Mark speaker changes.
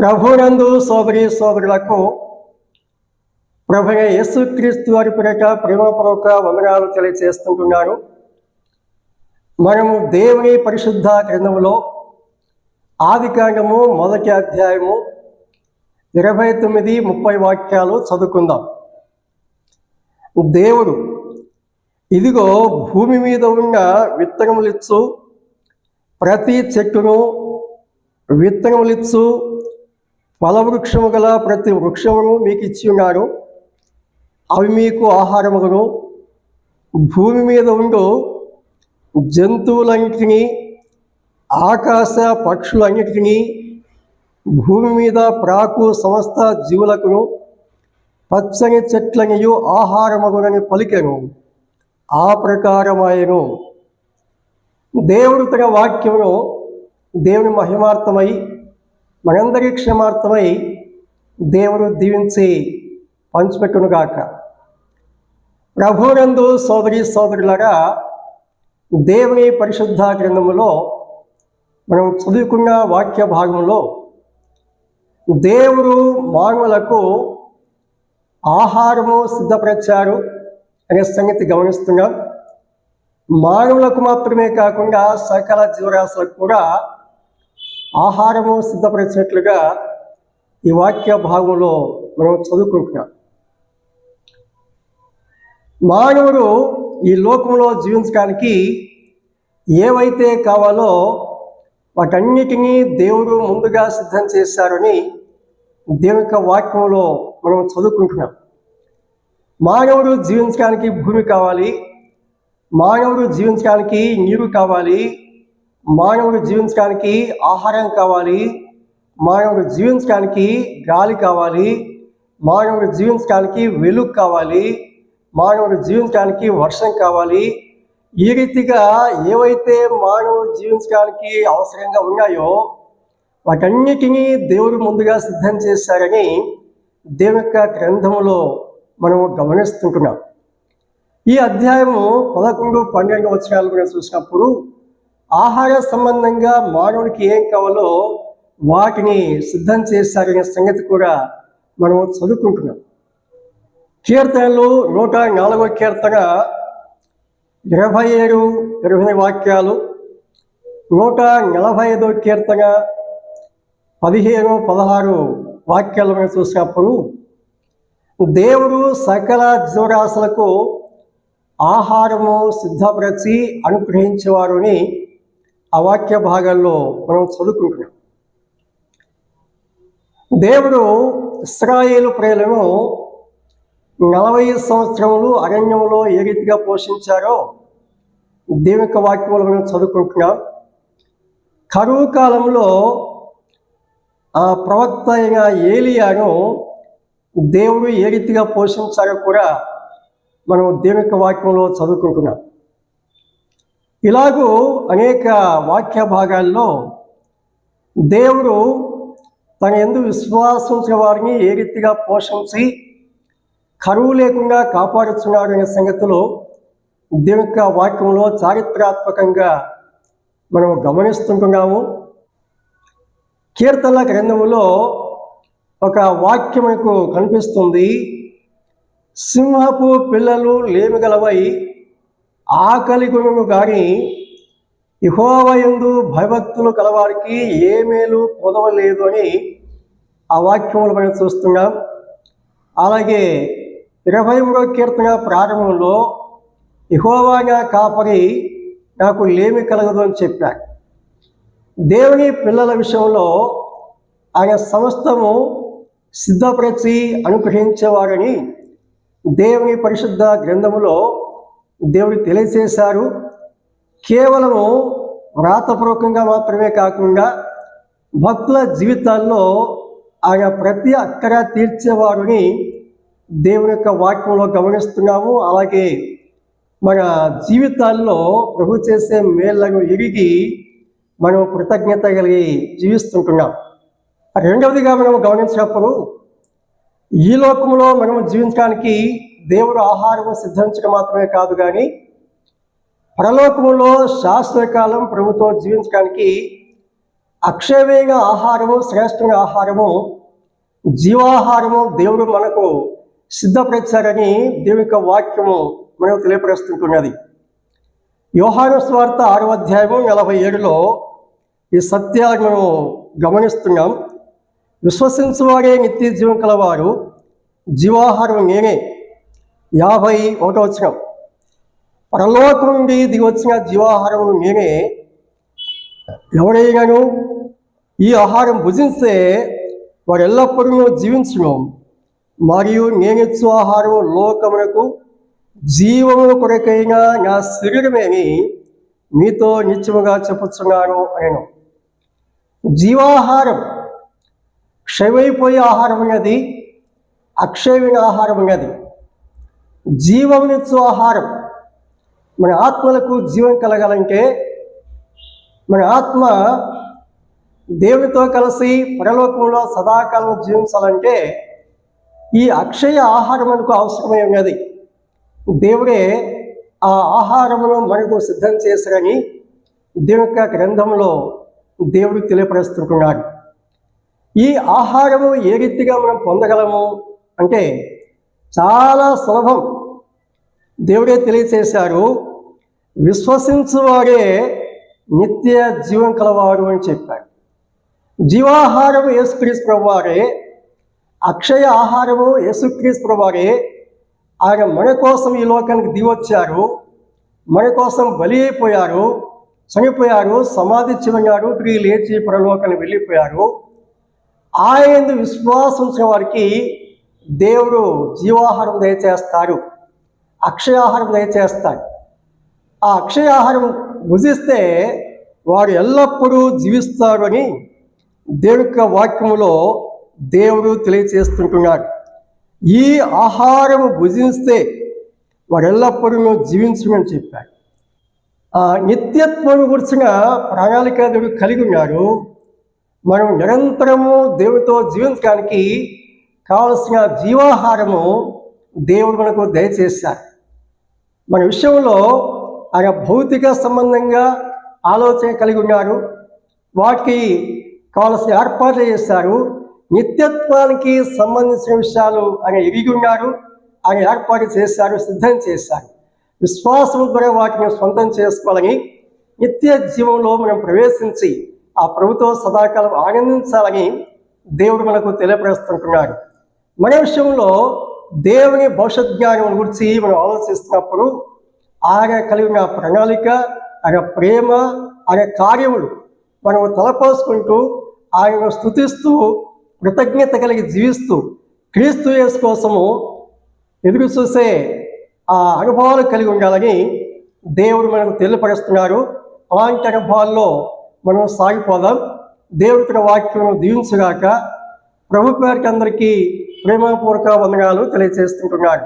Speaker 1: ప్రభునందు సోదరి సోదరులకు ప్రభుని యేసుక్రీస్తు వారి పేరిట ప్రేమపూర్వక వందనాలు తెలియజేస్తుంటున్నాను. మనము దేవుని పరిశుద్ధ గ్రంథములో ఆది కాండము మొదటి అధ్యాయము ఇరవై తొమ్మిది ముప్పై వాక్యాలు చదువుకుందాం. దేవుడు ఇదిగో భూమి మీద ఉన్న విత్తనములిచ్చు ప్రతి చెట్టును విత్తనములిచ్చు ఫలవృక్షము గల ప్రతి వృక్షమును మీకు ఇచ్చి ఉన్నాడు అవి మీకు ఆహారములను. భూమి మీద ఉండు జంతువులన్నిటినీ ఆకాశ పక్షులన్నిటినీ భూమి మీద ప్రాకు సమస్త జీవులకును పచ్చని చెట్లనియు ఆహారమగునని పలికెను. ఆ ప్రకారమాయను. దేవుడు తన వాక్యమును దేవుని మహిమార్థమై మనందరి క్షమార్థమై దేవుడు దీవించి పంచిపెట్టునుగాక. ప్రభునందు సోదరి సోదరులగా దేవుని పరిశుద్ధ గ్రంథములో మనం చదువుకున్న వాక్య భాగంలో దేవుడు మానవులకు ఆహారము సిద్ధపరిచారు అనే సంగతి గమనిస్తున్నాం. మానవులకు మాత్రమే కాకుండా సకల జీవరాశులకు కూడా ఆహారము సిద్ధపరిచినట్లుగా ఈ వాక్య భాగంలో మనం చదువుకుంటున్నాం. మానవుడు ఈ లోకంలో జీవించడానికి ఏవైతే కావాలో వాటన్నిటినీ దేవుడు ముందుగా సిద్ధం చేశారని దేవుని యొక్క వాక్యంలో మనం చదువుకుంటున్నాం. మానవుడు జీవించడానికి భూమి కావాలి మానవుడు జీవించడానికి నీరు కావాలి మానవుడు జీవించడానికి ఆహారం కావాలి మానవుడు జీవించడానికి గాలి కావాలి మానవుడు జీవించడానికి వెలుగు కావాలి మానవుడు జీవించడానికి వర్షం కావాలి. ఈ రీతిగా ఏవైతే మానవుడు జీవించడానికి అవసరంగా ఉన్నాయో వాటన్నిటినీ దేవుడు ముందుగా సిద్ధం చేశారని దేవుని యొక్క గ్రంథంలో మనం గమనిస్తుంటున్నాం. ఈ అధ్యాయము పదకొండు పన్నెండు వచనాలు కూడా చూసినప్పుడు ఆహార సంబంధంగా మానవుడికి ఏం కావాలో వాటిని సిద్ధం చేశారనే సంగతి కూడా మనం చదువుకుంటున్నాం. కీర్తనలు నూట నాలుగో కీర్తన ఇరవై ఏడు ఇరవై వాక్యాలు నూట నలభై ఐదో కీర్తన పదిహేను పదహారు వాక్యాలు మనం చూసినప్పుడు దేవుడు సకల జీవరాశులకు ఆహారము సిద్ధపరచి అనుగ్రహించేవారుని అని అవాక్య భాగాల్లో మనం చదువుకుంటున్నాం. దేవుడు ఇస్రాయేలు ప్రజలను నలభై సంవత్సరములు అరణ్యంలో ఏ రీతిగా పోషించారో దేవిక వాక్యములు వాక్యంలో మనం చదువుకుంటున్నాం. కరువు కాలంలో ఆ ప్రవక్త అయిన ఏలియాను దేవుడు ఏ రీతిగా పోషించారో కూడా మనం దేవిక వాక్యంలో చదువుకుంటున్నాం. ఇలాగూ అనేక వాక్య భాగాల్లో దేవుడు తన ఎందు విశ్వాసించిన వారిని ఏ రీతిగా పోషించి కరువు లేకుండా కాపాడుతున్నాడు అనే సంగతులు దీని యొక్క వాక్యంలో చారిత్రాత్మకంగా మనం గమనిస్తుంటున్నాము. కీర్తన గ్రంథములో ఒక వాక్యం మనకు కనిపిస్తుంది. సింహపు పిల్లలు లేమిగలవై ఆకలి గుణము కానీ ఇహోవయందు భయభక్తులు కలవారికి ఏ మేలు పొదవలేదు అని ఆ వాక్యములు మనం చూస్తున్నాం. అలాగే ఇరవై మూడో కీర్తన ప్రారంభంలో ఇహోవాగా కాపరి నాకు లేమి కలగదు అని చెప్పాడు. దేవుని పిల్లల విషయంలో ఆయన సమస్తము సిద్ధపరిచి అనుగ్రహించేవారని దేవుని పరిశుద్ధ గ్రంథములో దేవుడు తెలియజేశారు. కేవలము వ్రాతపూర్వకంగా మాత్రమే కాకుండా భక్తుల జీవితాల్లో ఆయన ప్రతి అక్కర తీర్చేవారుని దేవుని యొక్క వాక్యంలో గమనిస్తున్నాము. అలాగే మన జీవితాల్లో ప్రభు చేసే మేళ్ళను ఎరిగి మనం కృతజ్ఞత కలిగి జీవిస్తుంటున్నాం. రెండవదిగా మనం గమనించినప్పుడు ఈ లోకంలో మనం జీవించడానికి దేవుడు ఆహారము సిద్ధించడం మాత్రమే కాదు కానీ పరలోకములో శాస్త్రకాలం ప్రభుత్వం జీవించడానికి అక్షయమైన ఆహారము శ్రేష్టమైన ఆహారము జీవాహారము దేవుడు మనకు సిద్ధపరిచారని దేవుని యొక్క వాక్యము మనకు తెలియపరుస్తుంటున్నది. యోహాను స్వార్థ ఆరో అధ్యాయము నలభై ఏడులో ఈ సత్యాలను మనం గమనిస్తున్నాం. విశ్వసించువారే నిత్య జీవం కలవారు జీవాహారం నేనే. యాభై ఒకటో వచ్చిన పరలోకం నుండి ఇది వచ్చిన జీవాహారం నేనే. ఎవరైనాను ఈ ఆహారం భుజిస్తే వారు ఎల్లప్పుడూ జీవించును. మరియు నేనిచ్చు ఆహారం లోకమునకు జీవము కొరకైన నా శరీరమేని మీతో నిత్యముగా చెప్పుచున్నాను నేను జీవాహారం క్షయమైపోయే ఆహారం ఉన్నది అక్షయమైన ఆహారం ఉన్నది జీవమునిచ్చు ఆహారం. మన ఆత్మలకు జీవం కలగాలంటే మన ఆత్మ దేవునితో కలిసి పరలోకంలో సదాకాలం జీవించాలంటే ఈ అక్షయ ఆహారం మనకు అవసరమై ఉన్నది. దేవుడే ఆ ఆహారమును మనకు సిద్ధం చేశారని దేవుని యొక్క గ్రంథంలో దేవుడు తెలియపరుస్తున్నాడు ఈ ఆహారము ఏ రీతిగా మనం పొందగలము అంటే చాలా సులభం. దేవుడే తెలియచేశారు విశ్వసించువారే నిత్య జీవం కలవారు అని చెప్పాడు. జీవాహారము యేసుక్రీస్తు ప్రభువారే అక్షయ ఆహారము యేసుక్రీస్తు ప్రభువారే ఆయన మన కోసం ఈ లోకానికి దిగొచ్చారు మన కోసం బలి అయిపోయారు చనిపోయారు సమాధి చివన్నారు తిరిగి లేచి పరలోకానికి వెళ్ళిపోయారు. ఆయన విశ్వాసం వారికి దేవుడు జీవాహారం దయచేస్తారు. అక్షయాహారం దయచేస్తాడు ఆ అక్షయాహారం భుజిస్తే వారు ఎల్లప్పుడూ జీవిస్తారు అని దేవుని యొక్క వాక్యములో దేవుడు తెలియచేస్తుంటున్నాడు. ఈ ఆహారం భుజిస్తే వారు ఎల్లప్పుడూ జీవించమని చెప్పాడు. ఆ నిత్యత్వం గురించిన ప్రణాళిక దేవుడు కలిగి ఉన్నాడు. మనం నిరంతరము దేవునితో జీవించడానికి కావలసిన జీవాహారము దేవుడు మనకు దయచేశారు మన విషయంలో ఆయన భౌతిక సంబంధంగా ఆలోచన కలిగి ఉన్నారు వాటికి కావలసిన ఏర్పాట్లు చేశారు. నిత్యత్వానికి సంబంధించిన విషయాలు ఆయన ఎరిగి ఉన్నారు ఆయన ఏర్పాటు చేశారు సిద్ధం చేశారు. విశ్వాసం ద్వారా వాటిని సొంతం చేసుకోవాలని నిత్య జీవంలో మనం ప్రవేశించి ఆ ప్రభుత్వం సదాకాలం ఆనందించాలని దేవుడు మనకు తెలియపరుస్తుంటున్నాడు. మన విషయంలో దేవుని భవిష్యత్ జ్ఞానం గురించి మనం ఆలోచిస్తున్నప్పుడు ఆయన కలిగిన ప్రణాళిక ఆయన ప్రేమ ఆయన కార్యములు మనం తలపోసుకుంటూ ఆయనను స్థుతిస్తూ కృతజ్ఞత కలిగి జీవిస్తూ క్రీస్తు యేసు కోసము ఎదురు చూసే ఆ అనుభవాలు కలిగి ఉండాలని దేవుడు మనకు తెలియపరుస్తున్నారు. అలాంటి అనుభవాల్లో మనం సాగిపోదాం. దేవుడి తన వాక్యం దీవించగాక ప్రభు పేరుకి అందరికీ ప్రేమపూర్వక వందనాలు తెలియజేస్తుంటున్నాడు.